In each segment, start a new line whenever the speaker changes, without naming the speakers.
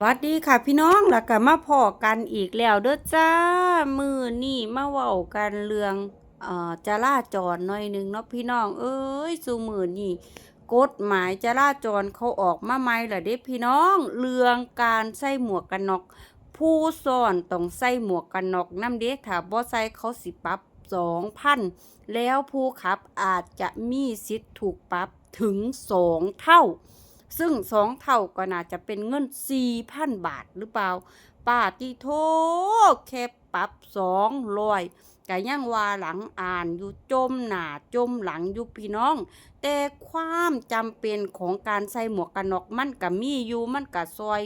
สวัสดีค่ะพี่น้องแล้วก็มาพอกันอีกแล้วเด้อจ้า มือนี่มาเว้ากันเรื่องเอ่อจราจรหน่อยหนึงเนาะพี่น้อง เอ้ยสู่มือนี่กฎหมายจราจรเขาออกมาใหม่ะเด้พี่น้อง เรื่องการใส่หมวกกันน็อก ผู้ซ่อนต้องใส่หมวกกันน็อกนำเด้ถ้าบ่ใส่เขาสิปรับ2,000แล้วผู้ขับอาจจะมีสิทธิ์ถูกปรับถึง2เท่า ซึ่งสองเท่าก็น่าจะเป็นเงิน4,000บาทหรือเปล่า ป้าติโทแค่ปรับ200ก็ยังว่าหลังอ่านอยู่จมหนาจมหลังอยู่พี่น้อง แต่ความจำเป็นของการใส่หมวกกันน็อกมันก็มีอยู่มันก็ซอย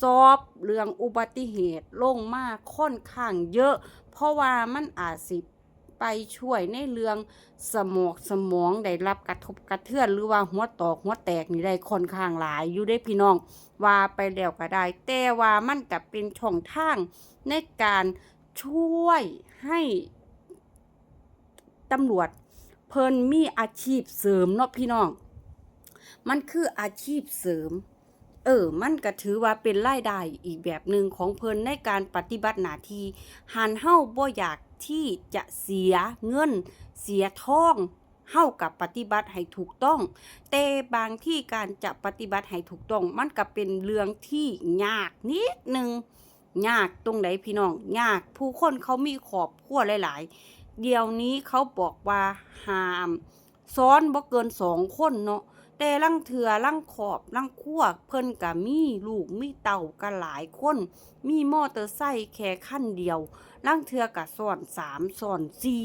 ซอบเรื่องอุบัติเหตุลงมาค่อนข้างเยอะ เพราะว่ามันอาจสิ ไปช่วยในเรื่องสมองสมองได้รับกระทบกระเทือนหรือว่าหัวตอกหัวแตกนี่ได้ค่อนข้างหลายอยู่ได้พี่น้อง ว่าไปแล้วก็ได้ แต่ว่ามันก็เป็นช่องทางในการช่วยให้ตำรวจเพิ่นมีอาชีพเสริมเนาะพี่น้อง มันคืออาชีพเสริม เออ มันก็ถือว่าเป็นรายได้อีกแบบหนึ่งของเพิ่นในการปฏิบัติหน้าที่หันเฮาบ่อยากที่จะเสียเงิน เสียทองเฮากับปฏิบัติให้ถูกต้อง แต่บางที่การจะปฏิบัติให้ถูกต้อง มันก็เป็นเรื่องที่ยากนิดนึงยากตรงไหนพี่น้องยากผู้คนเขามีขอบครัวหลาย ๆ เดี๋ยวนี้เขาบอกว่าห้าม ซ้อนบ่เกินสองคนเนาะ แต่ลังเถือลังขอบลังคั่วเพิ่นก็มีลูกมีเต่ากันหลายคน มีมอเตอร์ไซค์แค่คันเดียวลังเถือก็ซ้อนสามซ้อนสี่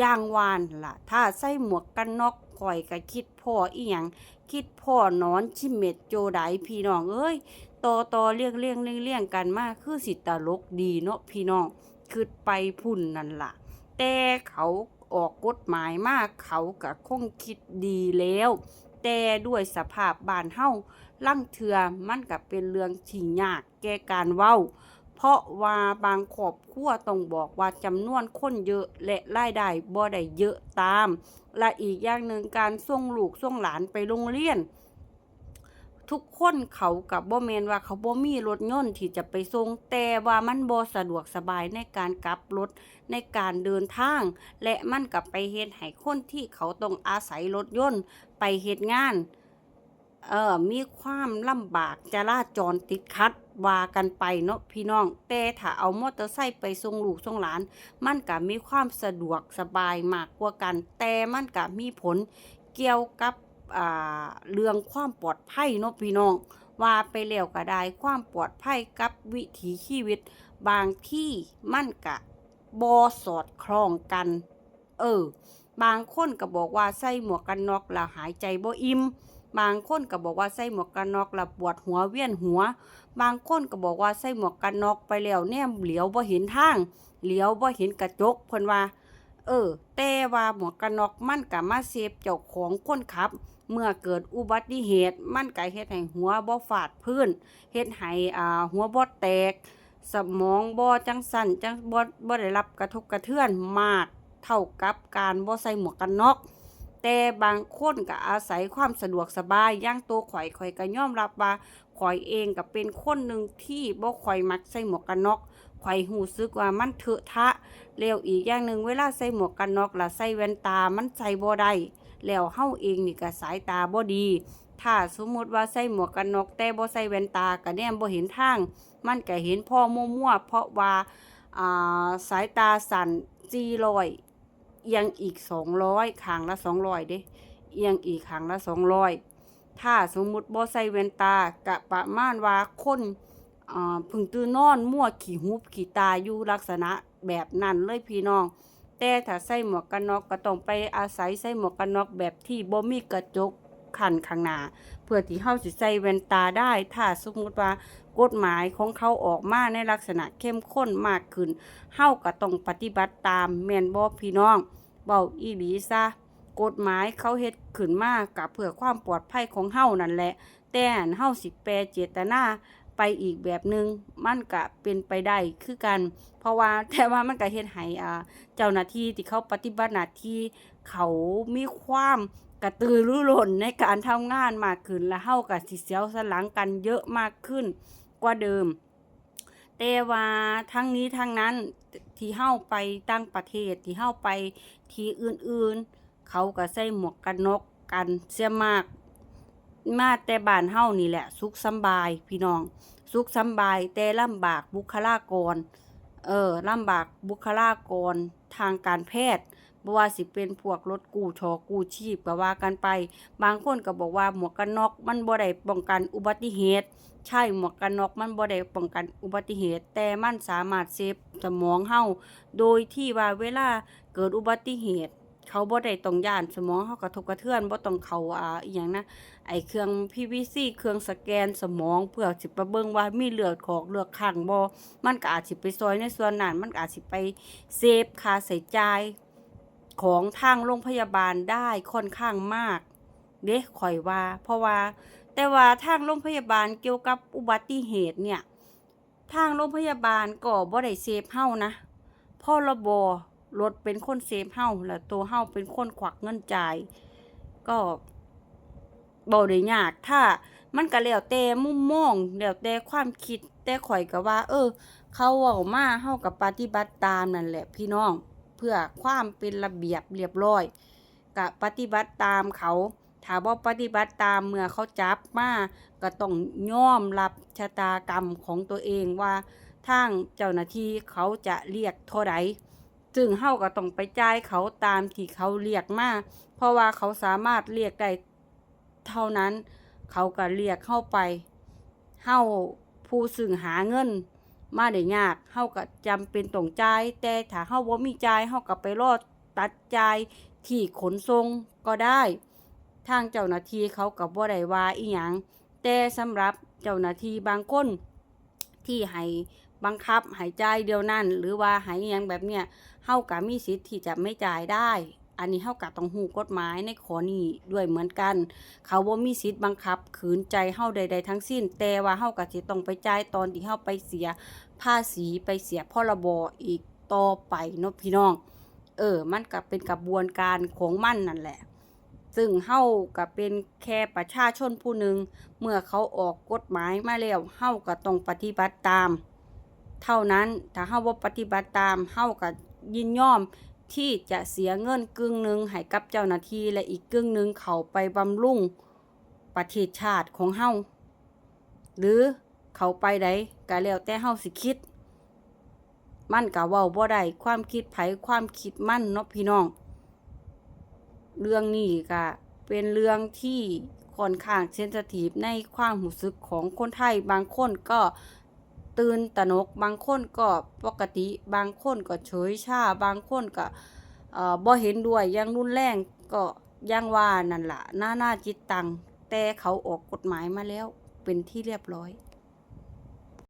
ยางวานล่ะ ถ้าใส่หมวกกันน็อกข่อยก็คิดพ่ออีหยังคิดพ่อนอนชิมเม็ดโจไดพี่น้องเอ้ยต่อต่อเลี่ยงเลี่ยงเลี่ยงเลี่ยงกันมากคือสิตลกดีเนาะพี่น้องคือไปพุ่นนั่นล่ะ แต่เขาออกกฎหมายมากเขาก็คงคิดดีแล้ว แต่ด้วยสภาพบ้านเฮาลั่งเทือมันก็เป็นเรื่องที่ยากแก่การเว้า เพราะว่าบางครอบครัวต้องบอกว่าจำนวนคนเยอะและรายได้บ่ได้เยอะตาม และอีกอย่างหนึ่งการส่งลูกส่งหลานไปโรงเรียน ทุกคนเขากับบ่แมนว่าเขาบ่มีรถยนต์ที่จะไปส่งแต่ว่ามันบ่สะดวกสบายในการกลับรถในการเดินทาง และมันกับไปเฮ็ดให้คนที่เขาต้องอาศัยรถยนต์ไปเฮ็ดงานเอ่อมีความลำบากจราจรติดขัดว่ากันไปเนาะพี่น้อง แต่ถ้าเอามอเตอร์ไซค์ไปส่งลูกส่งหลาน มันก็มีความสะดวกสบายมากกว่ากัน แต่มันก็มีผลเกี่ยวกับ เรื่องความปลอดภัยเนาะพี่น้อง ว่าไปแล้วก็ได้ความปลอดภัยกับวิถีชีวิต บางที่มั่นก็บ่สอดคล้องกัน เออ บางคนก็บอกว่าใส่หมวกกันน็อกแล้วหายใจบ่อิ่มบางคนก็บอกว่าใส่หมวกกันน็อกแล้วปวดหัวเวียนหัว บางคนก็บอกว่าใส่หมวกกันน็อกไปแล้วแนมเหลียวบ่เห็นทาง เหลียวบ่เห็นกระจกเพิ่นว่า เออ แต่ว่าหมวกกันน็อกมันก็มาเซฟเจ้าของคนขับ เมื่อเกิดอุบัติเหตุ มันก็เฮ็ดให้หัวบ่ฟาดพื้นเฮ็ดให้อ่าหัวบ่แตก สมองบ่จังสั่นจังบ่บ่ได้รับกระทบกระเทือนมากเท่ากับการบ่ใส่หมวกกันน็อกแต่บางคนก็อาศัยความสะดวกสบายย่างตัวข่อยข่อยก็ยอมรับว่าข่อยเองก็เป็นคนหนึ่งที่บ่ค่อยมักใส่หมวกกันน็อกข่อยรู้สึกว่ามันเถอะทะแล้วอีกอย่างหนึ่งเวลาใส่หมวกกันน็อกล้วใส่แว่นตามันใส่บ่ได้ แล้วเฮาเองนี่ก็สายตาบ่ดี ถ้าสมมติว่าใส่หมวกกันน็อกแต่บ่ใส่แว่นตาก็แนมบ่เห็นทาง มันก็เห็นพ่อมั่วๆเพราะว่าอ่าสายตาสั่น400เอียงอีก200ข้างละ200เด้เอียงอีกขางละ200ถ้าสมมุติบ่ใส่แว่นตาก็ประมาณว่าคนอ่าพึ่งตื่นนอนมั่วขี้หูขี้ตาอยู่ลักษณะแบบนั้นเลยพี่น้อง แต่ถ้าใส่หมวกกันน็อกก็ต้องไปอาศัยใส่หมวกกันน็อกแบบที่บ่มีกระจกขันข้างหน้าเพื่อที่เฮาสิใส่แว่นตาได้ ถ้าสมมติว่ากฎหมายของเขาออกมาในลักษณะเข้มข้นมากขึ้นเฮาก็ต้องปฏิบัติตามแม่นบ่พี่น้องเว้าอีหลีซะกฎหมายเขาเฮ็ดขึ้นมาก็เพื่อความปลอดภัยของเฮานั่นแหละ แต่เฮาสิแปลเจตนา ไปอีกแบบหนึงมันก็เป็นไปได้คือกัน เพราะว่าแต่ว่ามันก็เฮ็ดให้อ่าเจ้าหน้าที่ที่เขาปฏิบัติหน้าที่เขามีความกระตือรือร้นในการทำงานมากขึ้นและเฮาก็สิเสียวสลังกันเยอะมากขึ้นกว่าเดิม แต่ว่าทั้งนี้ทั้งนั้นที่เฮาไปต่างประเทศที่เฮาไปที่อื่นๆ เขาก็ใส่หมวกกันน็อกกันเสียมาก มาแต่บ้านเฮานี่แหละ สุขสำบายพี่น้อง สุขสำบายแต่ลำบากบุคลากร เออลำบากบุคลากรทางการแพทย์บ่ว่าสิเป็นพวกรถกู้ชอกู้ชีพก็ว่ากันไป บางคนก็บอกว่าหมวกกันน็อกมันบ่ได้ป้องกันอุบัติเหตุ ใช่หมวกกันน็อกมันบ่ได้ป้องกันอุบัติเหตุ แต่มันสามารถเซฟสมองเฮาโดยที่ว่าเวลาเกิดอุบัติเหตุ เขาบ่ได้ต้องย่านสมองเฮากระทบกระเทือนบ่ต้องเขาอ่าอีหยังนะไอเครื่อง PVC เครื่องสแกนสมองเพื่อสิไปเบิ่งว่ามีเลือดขอกเลือดข้างบ่มันก็อาจสิไปซอยในส่วนนั้นมันก็อาจสิไปเซฟค่าใช้จ่ายของทางโรงพยาบาลได้ค่อนข้างมาก เด้ข่อยว่า เพราะว่า แต่ว่าทางโรงพยาบาลเกี่ยวกับอุบัติเหตุเนี่ย ทางโรงพยาบาลก็บ่ได้เซฟเฮานะพ่อระบ รถเป็นคนเซฟเฮาแล้วตัวเฮาเป็นคนขวักเงินจ่าย ก็บ่ได้ยากถ้ามันก็แล้วแต่มุมมองแล้วแต่ความคิดแต่ข่อยก็ว่า เออ เขาเว้ามาเฮาก็ปฏิบัติตามนั่นแหละพี่น้อง เพื่อความเป็นระเบียบเรียบร้อยก็ปฏิบัติตามเขาถ้าบ่ปฏิบัติตามเมื่อเขาจับมาก็ต้องย่อมรับชะตากรรมของตัวเองว่าทางเจ้าหน้าที่เขาจะเรียกเท่าใด ซึ่งเฮาก็ต้องไปจ่ายเขาตามที่เขาเรียกมา เพราะว่าเขาสามารถเรียกได้เท่านั้น เขาก็เรียกเข้าไป เฮาผู้ซึ่งหาเงิน มาได้ยากเฮาก็จำเป็นต้องจ่าย แต่ถ้าเฮาบ่มีจ่ายเฮาก็ไปรอตัดจ่ายที่ขนส่งก็ได้ ทางเจ้าหน้าที่เขาก็บ่ได้ว่าอีหยังแต่สำหรับเจ้าหน้าที่บางคนที่ให้ บังคับห้จ่ายเดียวนั้นหรือว่าห้อิหยังแบบเนี้ยเฮาก็มีสิทธิ์ที่จะไม่จ่ายได้ อันนี้เฮาก็ต้องฮู้กฎหมายในข้อนี้ด้วยเหมือนกัน เขาบ่มีสิทธิ์บังคับ ขืนใจเฮาใด ๆ ทั้งสิ้น แต่ว่าเฮาก็สิต้องไปจ่ายตอนที่เฮาไปเสียภาษีไปเสียพรบอีกต่อไปเนาะพี่น้อง เออ มันก็เป็นกระบวนการของมันนั่นแหละ ซึ่งเฮาก็เป็นแค่ประชาชนผู้หนึ่งเมื่อเขาออกกฎหมายมาแล้วเฮาก็ต้องปฏิบัติตาม เท่านั้นถ้าเฮาบ่ปฏิบัติตามเฮาก็ยินยอมที่จะเสียเงินกึ่งหนึ่งให้กับเจ้าหน้าที่และอีกกึ่งหนึ่งเขาไปบำรุงประเทศชาติของเฮาหรือเขาไปใดก็แล้วแต่เฮาสิคิด มันก็เว้าบ่ได้ความคิดไผความคิดมั่นเนาะพี่น้อง เรื่องนี้ก็เป็นเรื่องที่ค่อนข้างเซนซิทีฟในความรู้สึกของคนไทยบางคนก็ ตื่นตระหนกบางคนก็ปกติบางคนก็เฉยชาบางคนก็เอ่อบ่เห็นด้วยยังรุนแรงก็ยังว่านั่นล่ะนาหน้าจิตตังแต่เขาออกกฎหมายมาแล้วเป็นที่เรียบร้อย